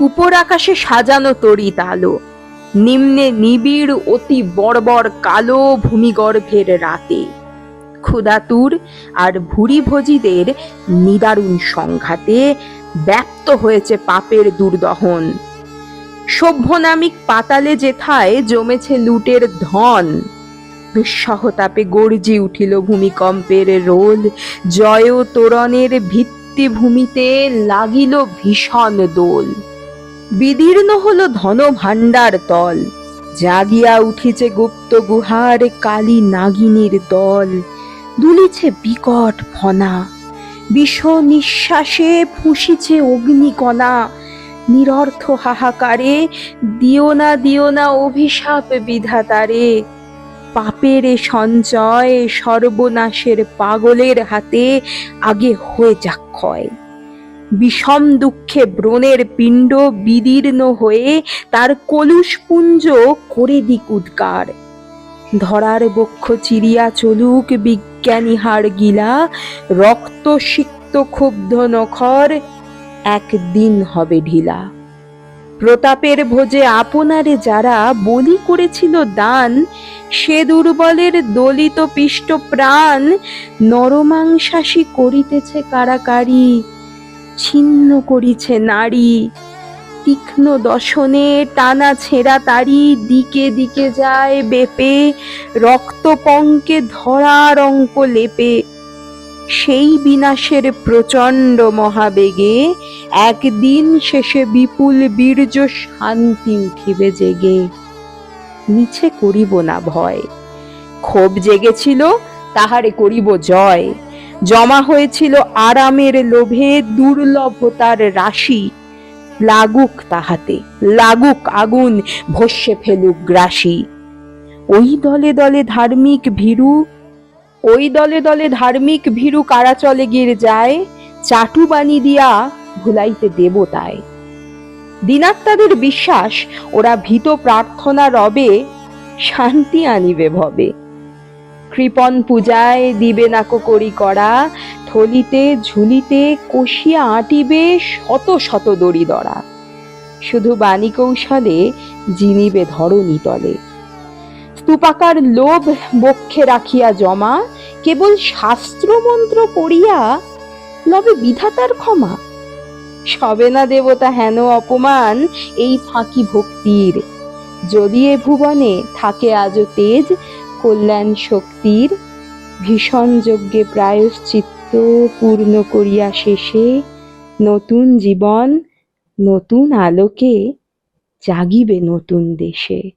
উপর আকাশে সাজানো তড়িৎ আলো নিম্নে নিবিড় অতি বর্বর কালো ভূমিগর্ভের রাতে। ক্ষুদাতুর আর ভুরিভোজীদের নিদারুণ সংঘাতে ব্যক্ত হয়েছে পাপের দুর্দহন। সভ্যনামিক পাতালে যেথায় জমেছে লুটের ধন। দুঃসহতাপে গর্জি উঠিল ভূমিকম্পের রোল। জয় তোরণের ভিত্তিভূমিতে লাগিল ভীষণ দোল। বিদীর্ণ হলো ধন ভাণ্ডার তল। জাগিয়া উঠিছে গুপ্ত গুহার কালী নাগিনীর দল। দুলিছে বিকট ফনা। বিষ নিঃশ্বাসে ফুঁসিছে অগ্নিকণা। নিরর্থ হাহাকারে দিও না দিও না অভিশাপ বিধাতারে। পাপের সঞ্চয় সর্বনাশের পাগলের হাতে আগে হয়ে যাক ক্ষয়। বিষম দুঃখে ব্রণের পিণ্ড বিদীর্ণ হয়ে তার কলুষপুঞ্জ করে দিক উদ্গার। ধরার বক্ষ চিরিয়া চলুক বিজ্ঞানী হাড় গিলা, রক্ত সিক্ত ক্ষুব্ধ নখর একদিন হবে ঢিলা। প্রতাপের ভোজে আপনারে যারা বলি করেছিল দান, সে দুর্বলের দলিত পিষ্ট প্রাণ নরমাংসাসী করিতেছে কারাকারি। ছিন্ন করিছে নারী। তীক্ষ্ণ দশনে টানা ছেঁড়া তারি দিকে দিকে যায় বেপে রক্তপঙ্কে ধরার অঙ্ক লেপে। সেই বিনাশের প্রচণ্ড মহাবেগে একদিন শেষে বিপুল বীর্য শান্তি উঠিবে জেগে। মিছে করিব না ভয়। ক্ষোভ জেগেছিল, তাহারে করিব জয়। জমা হয়েছিল আরামের লোভে দুর্লভতার রাশি। লাগুক তাহাতে, লাগুক আগুন, ভস্যে ফেলুক গ্রাসী। ওই দলে দলে ধার্মিক ভীরু, ওই দলে দলে ধার্মিক ভীরু কারা চলে গির যায়, চাটু বাণী দিয়া ভুলাইতে দেবতায়। দিনাত্মাদের বিশ্বাস, ওরা ভীত প্রার্থনা রবে, শান্তি আনিবে ভবে। কৃপন পূজায় দিবে নাকো করি করা থলিতে ঝুলিতে কষিয়া আঁটিবে শত শত দড়ি দড়া। শুধু বাণী কৌশলে জিনিবে ধরণী তলে। স্তূপাকার লোভ বক্ষে রাখিয়া জমা, কেবল শাস্ত্রমন্ত্র পড়িয়া লবে বিধাতার ক্ষমা। সবে না দেবতা হেন অপমান এই ফাঁকি ভক্তির। যদি এ ভুবনে থাকে আজও তেজ কল্যাণ শক্তির ভীষণ যজ্ঞে প্রায়শ্চিত্ত পূর্ণ করিয়া শেষে নতুন জীবন, নতুন আলোকে জাগিবে নতুন দেশে।